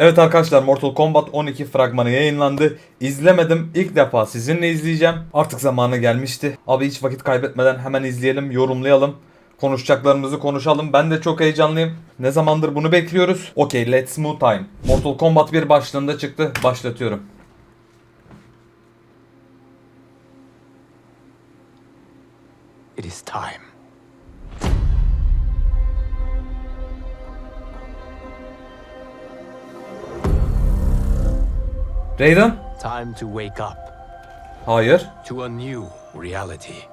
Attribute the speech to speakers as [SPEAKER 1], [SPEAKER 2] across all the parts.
[SPEAKER 1] Evet arkadaşlar Mortal Kombat 12 fragmanı yayınlandı. İzlemedim. İlk defa sizinle izleyeceğim. Artık zamanı gelmişti. Abi hiç vakit kaybetmeden hemen izleyelim, yorumlayalım. Konuşacaklarımızı konuşalım. Ben de çok heyecanlıyım. Ne zamandır bunu bekliyoruz. Okey let's move time. Mortal Kombat 1 başlığında çıktı. Başlatıyorum.
[SPEAKER 2] It is time.
[SPEAKER 1] Raiden?
[SPEAKER 2] Time to wake up
[SPEAKER 1] Hayır.
[SPEAKER 2] to a new reality.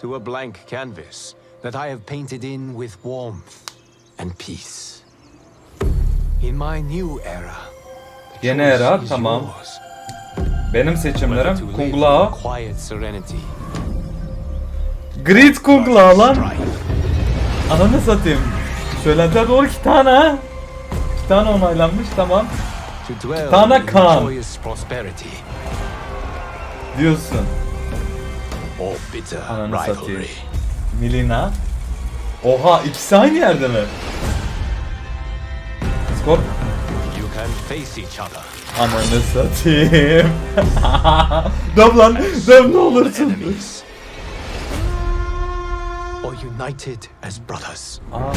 [SPEAKER 2] To a blank canvas that I have painted in with warmth and peace. In my new era,
[SPEAKER 1] Yeni era, tamam.
[SPEAKER 2] yours.
[SPEAKER 1] Benim seçimlerim Kung Lao.
[SPEAKER 2] quiet serenity,
[SPEAKER 1] Great Kung Lao lan. Ananı satayım. Söylentiler doğru iki tane ha. İki tane onaylanmış tamam.
[SPEAKER 2] Joyous prosperity
[SPEAKER 1] Diyorsun. Ananı satayım. Milina. Oha ikisi aynı yerde mi? Skor.
[SPEAKER 2] You can face each other.
[SPEAKER 1] Ananı satayım. döv lan. Döv ne olursun.
[SPEAKER 2] Or united as brothers.
[SPEAKER 1] Aa.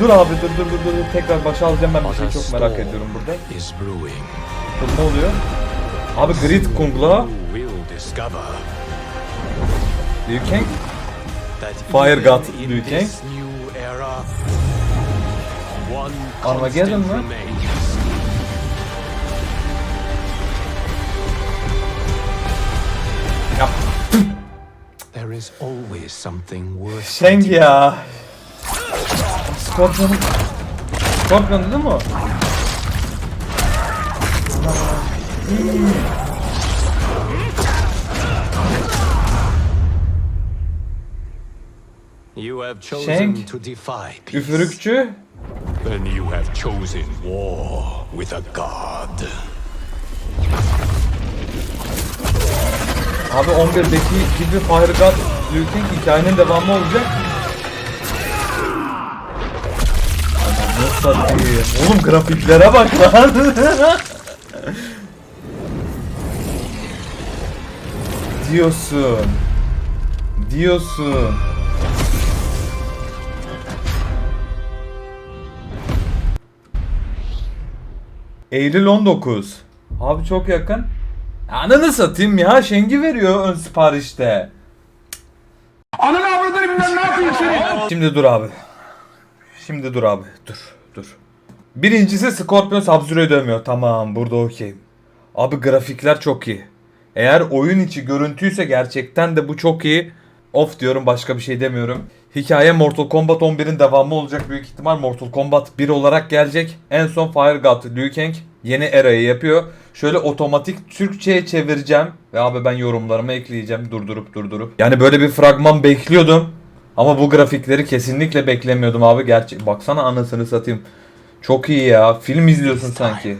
[SPEAKER 1] Dur abi dur dur dur dur. Tekrar başa alacağım ben bir şey çok merak ediyorum burada. Dur ne oluyor? Abi Grid Kung Lao.
[SPEAKER 2] Who will discover
[SPEAKER 1] Liu Kang. Fire God Liu Kang. Armageddon mı?
[SPEAKER 2] remains.
[SPEAKER 1] Ya
[SPEAKER 2] There is always something worth
[SPEAKER 1] Shang ya. Scorpion. Scorpion değil mi o?
[SPEAKER 2] You have chosen
[SPEAKER 1] Shang.
[SPEAKER 2] to defy peace.
[SPEAKER 1] Üfürükçü.
[SPEAKER 2] Then you have chosen war with a god.
[SPEAKER 1] Abi 11'deki gibi Fire God Kang hikayenin devamı olacak. Satayım. Oğlum grafiklere bak lan. Diyorsun. Diyorsun. Eylül 19. Abi çok yakın. Ananı satayım ya. Şengi veriyor ön siparişte.
[SPEAKER 3] Ananı avradını bilmem ne yapayım seni.
[SPEAKER 1] Şimdi dur abi. Şimdi dur abi. Dur. Dur. Birincisi Scorpion Sub-Zero'yu dövmüyor. Tamam burada okeyim. Abi grafikler çok iyi. Eğer oyun içi görüntüyse gerçekten de bu çok iyi. Of diyorum başka bir şey demiyorum. Hikaye Mortal Kombat 11'in devamı olacak büyük ihtimal. Mortal Kombat 1 olarak gelecek. En son Fire God Liu Kang yeni erayı yapıyor. Şöyle otomatik Türkçe'ye çevireceğim. Ve abi ben yorumlarıma ekleyeceğim durdurup durdurup. Yani böyle bir fragman bekliyordum. Ama bu grafikleri kesinlikle beklemiyordum abi. Gerçi baksana anasını satayım. Çok iyi ya. Film izliyorsun sanki.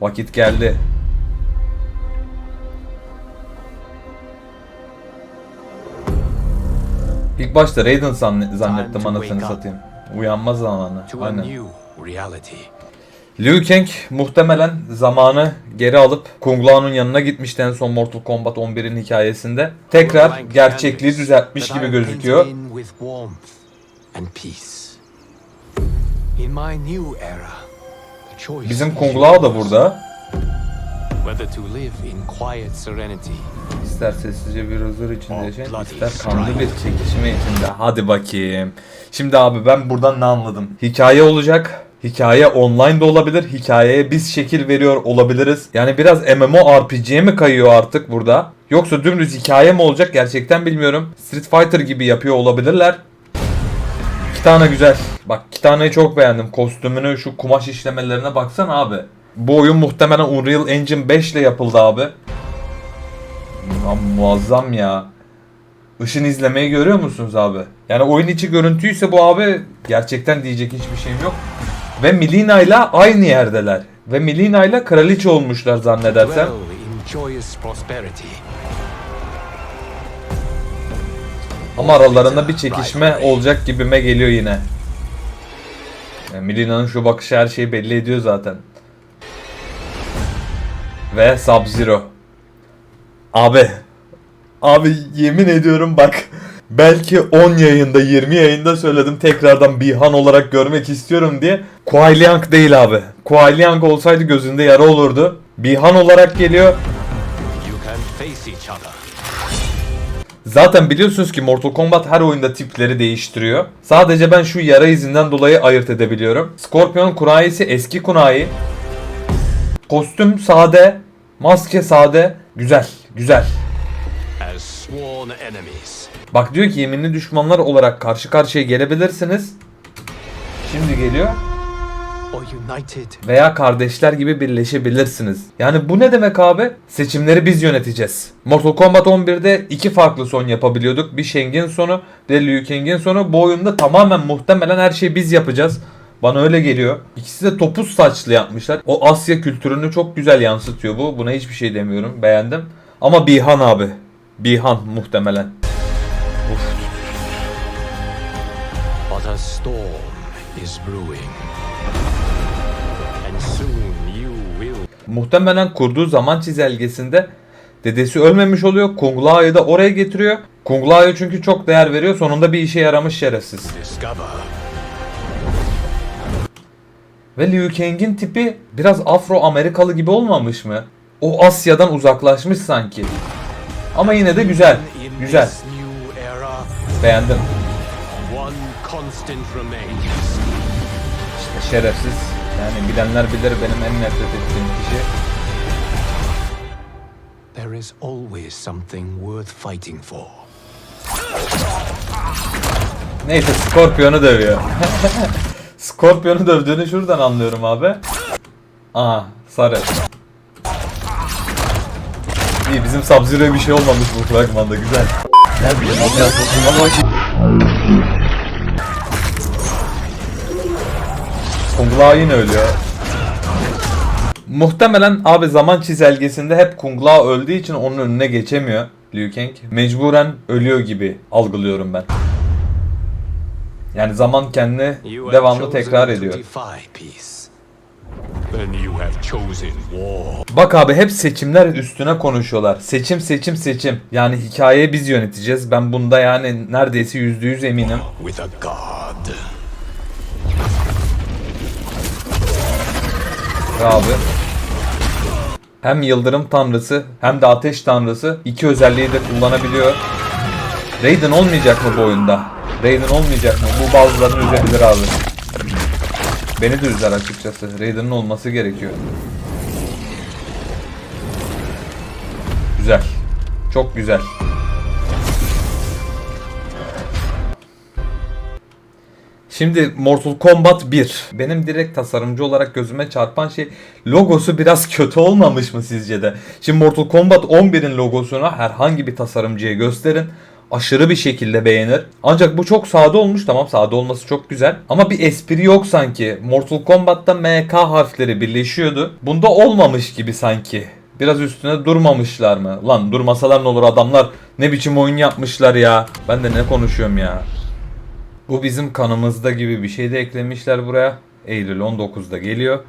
[SPEAKER 1] Vakit geldi. İlk başta Raiden zann- zannettim anasını satayım. Uyanma zamanı. Aynen. Liu Kang muhtemelen zamanı geri alıp Kung Lao'nun yanına gitmişti en son Mortal Kombat 11'in hikayesinde. Tekrar gerçekliği düzeltmiş gibi gözüküyor. Bizim Kung Lao da burada. İster sessizce bir huzur içinde
[SPEAKER 2] bloody
[SPEAKER 1] ister kanlı bir çekişme içinde. Hadi bakayım. Şimdi abi ben buradan ne anladım? Hikaye olacak. Hikaye online de olabilir. Hikayeye biz şekil veriyor olabiliriz. Yani biraz MMORPG'ye mi kayıyor artık burada? Yoksa dümdüz hikaye mi olacak gerçekten bilmiyorum. Street Fighter gibi yapıyor olabilirler. İki tane güzel. Bak iki taneyi çok beğendim. Kostümünü şu kumaş işlemelerine baksana abi. Bu oyun muhtemelen Unreal Engine 5 ile yapıldı abi. Ya muazzam ya. Işın izlemeyi görüyor musunuz abi? Yani oyun içi görüntüyse bu abi gerçekten diyecek hiçbir şeyim yok. Ve Milina ile aynı yerdeler. Ve Milina ile kraliçe olmuşlar zannedersem. Ama aralarında bir çekişme olacak gibime geliyor yine. Yani Milina'nın şu bakışı her şeyi belli ediyor zaten. Ve Sub-Zero. Abi. Abi yemin ediyorum bak. Belki 10 yayında 20 yayında söyledim tekrardan Bihan olarak görmek istiyorum diye. Kuai Liang değil abi. Kuai Liang olsaydı gözünde yara olurdu. Bihan olarak geliyor. Zaten biliyorsunuz ki Mortal Kombat her oyunda tipleri değiştiriyor. Sadece ben şu yara izinden dolayı ayırt edebiliyorum. Scorpion kunayisi eski kunayi. Kostüm sade. Maske sade. Güzel. Güzel.
[SPEAKER 2] Sworn enemies.
[SPEAKER 1] Bak diyor ki yeminli düşmanlar olarak karşı karşıya gelebilirsiniz. Şimdi geliyor. Veya kardeşler gibi birleşebilirsiniz. Yani bu ne demek abi? Seçimleri biz yöneteceğiz. Mortal Kombat 11'de iki farklı son yapabiliyorduk. Bir Shang'in sonu, bir de Liu Kang'in sonu. Bu oyunda tamamen muhtemelen her şeyi biz yapacağız. Bana öyle geliyor. İkisi de topuz saçlı yapmışlar. O Asya kültürünü çok güzel yansıtıyor bu. Buna hiçbir şey demiyorum. Beğendim. Ama Bihan abi. Bihan muhtemelen.
[SPEAKER 2] But a storm is brewing. And soon you will.
[SPEAKER 1] Muhtemelen kurduğu zaman çizelgesinde dedesi ölmemiş oluyor. Kung Lao'yu da oraya getiriyor. Kung Lao'ya çünkü çok değer veriyor. Sonunda bir işe yaramış şerefsiz.
[SPEAKER 2] discover.
[SPEAKER 1] Ve Liu Kang'in tipi biraz Afro-Amerikalı gibi olmamış mı? O Asya'dan uzaklaşmış sanki. Ama yine de güzel. Güzel. Beğendim. İşte şerefsiz. Yani bilenler bilir benim en nefret ettiğim kişi.
[SPEAKER 2] There is always something worth fighting for.
[SPEAKER 1] Neyse Scorpion'u dövüyor. Scorpion'u dövdüğünü şuradan anlıyorum abi. Aha sarı. İyi bizim Sub-Zero'ya bir şey olmamış bu fragmanda güzel. Kung Lao yine ölüyor. Muhtemelen abi zaman çizelgesinde hep Kung Lao öldüğü için onun önüne geçemiyor Liu Kang. Mecburen ölüyor gibi algılıyorum ben. Yani zaman kendini devamlı tekrar ediyor.
[SPEAKER 2] defy peace. Then you have chosen war.
[SPEAKER 1] Bak abi hep seçimler üstüne konuşuyorlar. Seçim seçim seçim. Yani hikayeyi biz yöneteceğiz. Ben bunda yani neredeyse yüzde yüz eminim. abi hem yıldırım tanrısı hem de ateş tanrısı iki özelliği de kullanabiliyor. Raiden olmayacak mı bu oyunda? Raiden olmayacak mı? Bu bazılarını üzebilir abi. Beni de üzer açıkçası. Raiden'ın olması gerekiyor. Güzel. Çok güzel. Şimdi Mortal Kombat 1. Benim direkt tasarımcı olarak gözüme çarpan şey logosu biraz kötü olmamış mı sizce de? Şimdi Mortal Kombat 11'in logosunu herhangi bir tasarımcıya gösterin. Aşırı bir şekilde beğenir. Ancak bu çok sade olmuş. Tamam sade olması çok güzel. Ama bir espri yok sanki. Mortal Kombat'ta MK harfleri birleşiyordu. Bunda olmamış gibi sanki. Biraz üstüne durmamışlar mı? Lan durmasalar ne olur adamlar ne biçim oyun yapmışlar ya. Ben de ne konuşuyorum ya. Bu bizim kanımızda gibi bir şey de eklemişler buraya. Eylül 19'da geliyor.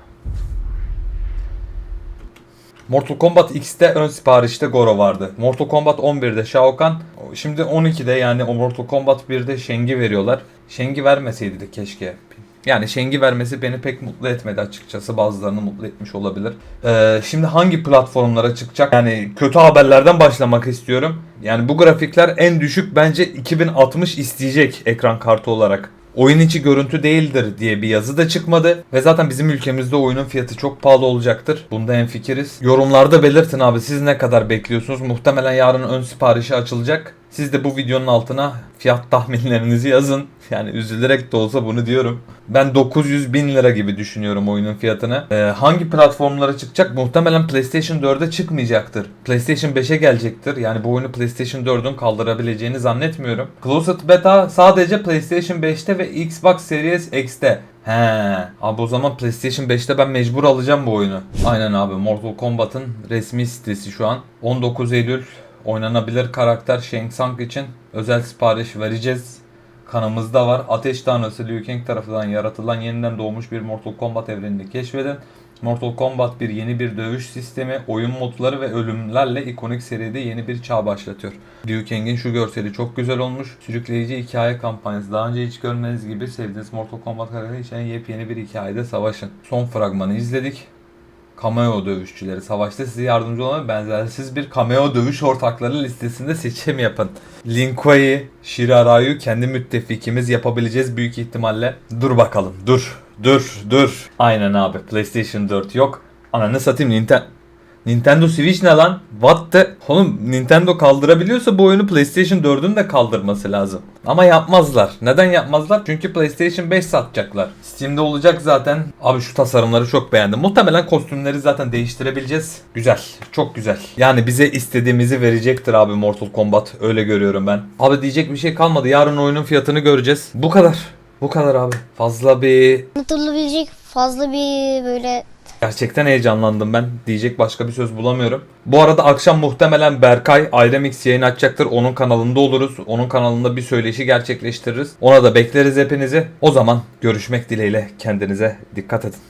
[SPEAKER 1] Mortal Kombat X'te ön siparişte Goro vardı. Mortal Kombat 11'de Shao Kahn. Şimdi 12'de yani Mortal Kombat 1'de Sheng'i veriyorlar. Sheng'i vermeseydi de keşke. Yani Sheng'i vermesi beni pek mutlu etmedi açıkçası. Bazılarını mutlu etmiş olabilir. Ee, şimdi hangi platformlara çıkacak? Yani kötü haberlerden başlamak istiyorum. Yani bu grafikler en düşük bence 2060 isteyecek ekran kartı olarak. Oyun içi görüntü değildir diye bir yazı da çıkmadı. Ve zaten bizim ülkemizde oyunun fiyatı çok pahalı olacaktır. Bunda hemfikiriz. Yorumlarda belirtin abi siz ne kadar bekliyorsunuz. Muhtemelen yarın ön siparişi açılacak. Siz de bu videonun altına fiyat tahminlerinizi yazın. Yani üzülerek de olsa bunu diyorum. Ben 900 bin lira gibi düşünüyorum oyunun fiyatını. Ee, hangi platformlara çıkacak? Muhtemelen PlayStation 4'e çıkmayacaktır. PlayStation 5'e gelecektir. Yani bu oyunu PlayStation 4'ün kaldırabileceğini zannetmiyorum. Closed Beta sadece PlayStation 5'te ve Xbox Series X'te. He, abi o zaman PlayStation 5'te ben mecbur alacağım bu oyunu. Aynen abi Mortal Kombat'ın resmi sitesi şu an. 19 Eylül oynanabilir karakter Shang Tsung için özel sipariş vereceğiz. kanımızda var. Ateş tanrısı Liu Kang tarafından yaratılan yeniden doğmuş bir Mortal Kombat evrenini keşfedin. Mortal Kombat bir yeni bir dövüş sistemi, oyun modları ve ölümlerle ikonik seride yeni bir çağ başlatıyor. Liu Kang'in şu görseli çok güzel olmuş. Sürükleyici hikaye kampanyası. Daha önce hiç görmediğiniz gibi sevdiğiniz Mortal Kombat karakteri için yepyeni bir hikayede savaşın. Son fragmanı izledik. Cameo dövüşçüleri. Savaşta size yardımcı olan benzersiz bir cameo dövüş ortakları listesinde seçim yapın. Lin Kuei, Shirarayu kendi müttefikimiz yapabileceğiz büyük ihtimalle. Dur bakalım dur. Dur dur. Aynen abi PlayStation 4 yok. Ananı satayım Nintendo. Nintendo Switch ne lan? What the? Oğlum Nintendo kaldırabiliyorsa bu oyunu PlayStation 4'ün de kaldırması lazım. Ama yapmazlar. Neden yapmazlar? Çünkü PlayStation 5 satacaklar. Steam'de olacak zaten. Abi şu tasarımları çok beğendim. Muhtemelen kostümleri zaten değiştirebileceğiz. Güzel. Çok güzel. Yani bize istediğimizi verecektir abi Mortal Kombat. Öyle görüyorum ben. Abi diyecek bir şey kalmadı. Yarın oyunun fiyatını göreceğiz. Bu kadar. Bu kadar abi. Fazla bir
[SPEAKER 4] Anlatılabilecek fazla bir böyle
[SPEAKER 1] Gerçekten heyecanlandım ben. Diyecek başka bir söz bulamıyorum. Bu arada akşam muhtemelen Berkay Ayremix yayın açacaktır. Onun kanalında oluruz. Onun kanalında bir söyleşi gerçekleştiririz. Ona da bekleriz hepinizi. O zaman görüşmek dileğiyle kendinize dikkat edin.